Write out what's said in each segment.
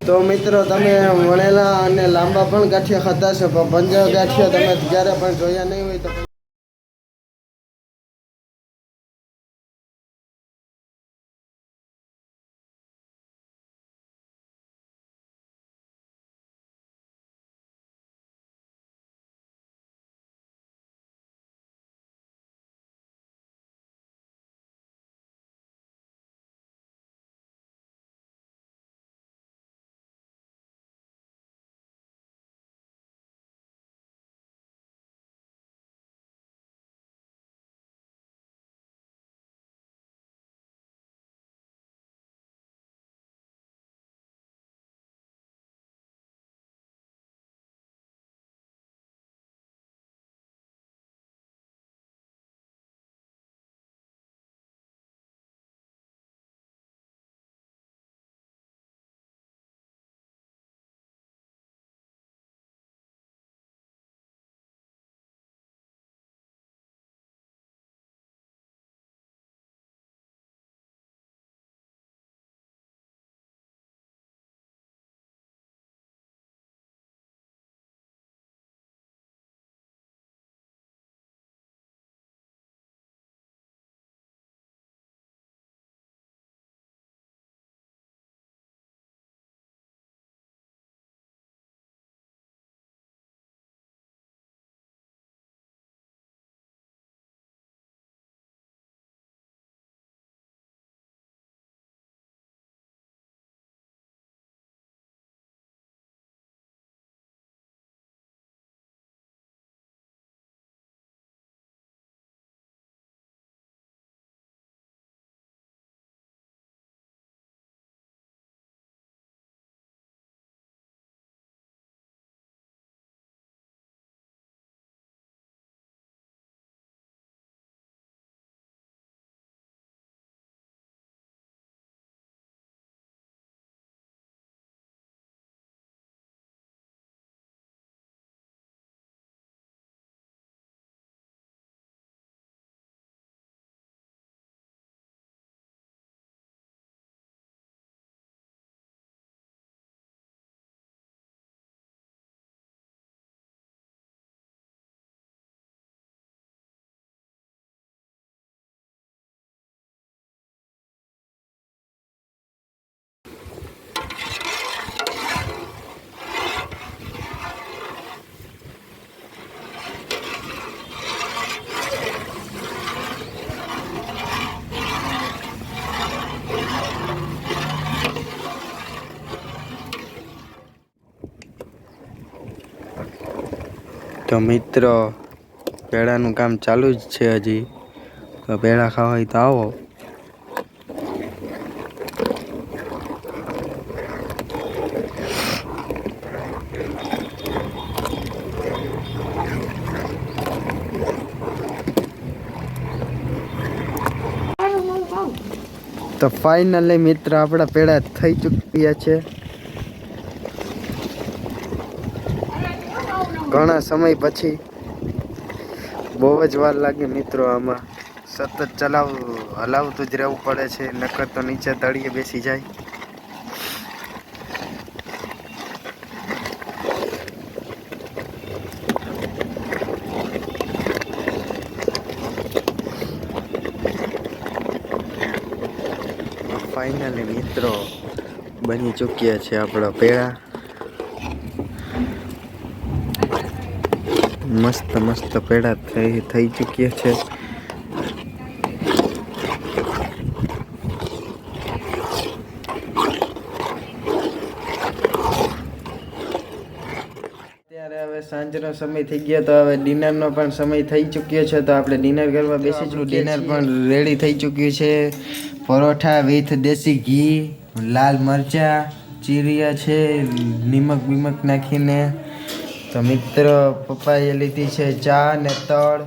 તો મિત્રો, તમે વણેલા અને લાંબા પણ ગાંઠિયા ખાતા છો પણ પંજા ગાંઠિયા તમે જ્યારે પણ જોયા નહીં હોય તો તો મિત્રો, પેડાનું કામ ચાલુ જ છે હજી. તો પેડા ખાવા તો આવો. તો ફાઇનલી મિત્ર, આપણા પેડા થઈ ચૂક્યા છે. ઘણા સમય પછી બહુ જ વાર લાગે મિત્રો આમાં સતત ચલાવ, હલાવતું જ રહેવું પડે છે, નકર તો નીચે તળીએ બેસી જાય. ફાઇનલી મિત્રો બની ચૂક્યા છે આપણા પેડા. મસ્ત મસ્ત પેડા થઈ થઈ ચૂક્યા છે. અત્યારે હવે સાંજનો સમય થઈ ગયો તો હવે ડિનરનો પણ સમય થઈ ચૂક્યો છે તો આપણે ડિનર કરવા બેસી છું. ડિનર પણ રેડી થઈ ચૂક્યું છે. પરોઠા વિથ દેશી ઘી, લાલ મરચાં, ચીરિયા છે નિમક બિમક નાખીને. તો મિત્ર, પપ્પાએ લીધી છે ચા ને તળ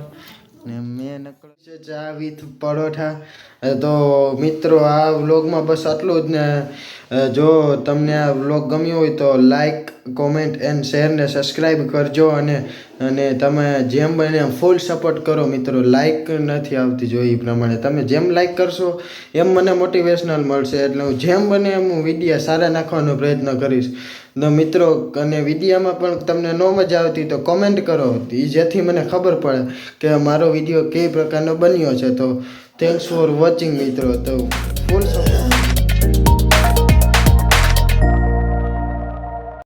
ને મેં નકળો છે ચા વિથ પરોઠા. તો મિત્રો, આ વ્લોગમાં બસ આટલું જ ને. જો તમને આ વ્લોગ ગમ્યો હોય તો લાઈક કોમેન્ટ એન્ડ શેરને સબસ્ક્રાઈબ કરજો અને અને તમે જેમ બને એમ ફૂલ સપોર્ટ કરો મિત્રો. લાઈક નથી આવતી જો એ પ્રમાણે. તમે જેમ લાઈક કરશો એમ મને મોટિવેશનલ મળશે. એટલે હું જેમ બને એમ હું વિડીયા સારા નાખવાનો પ્રયત્ન કરીશ. તો મિત્રો, અને વિડીયામાં પણ તમને ન મજા આવતી તો કોમેન્ટ કરો. એ જેથી મને ખબર પડે કે મારો વીડિયો કઈ પ્રકારનો બન્યો છે. તો થેન્ક્સ ફોર વોચિંગ મિત્રો. તો ફૂલ સપોર્ટ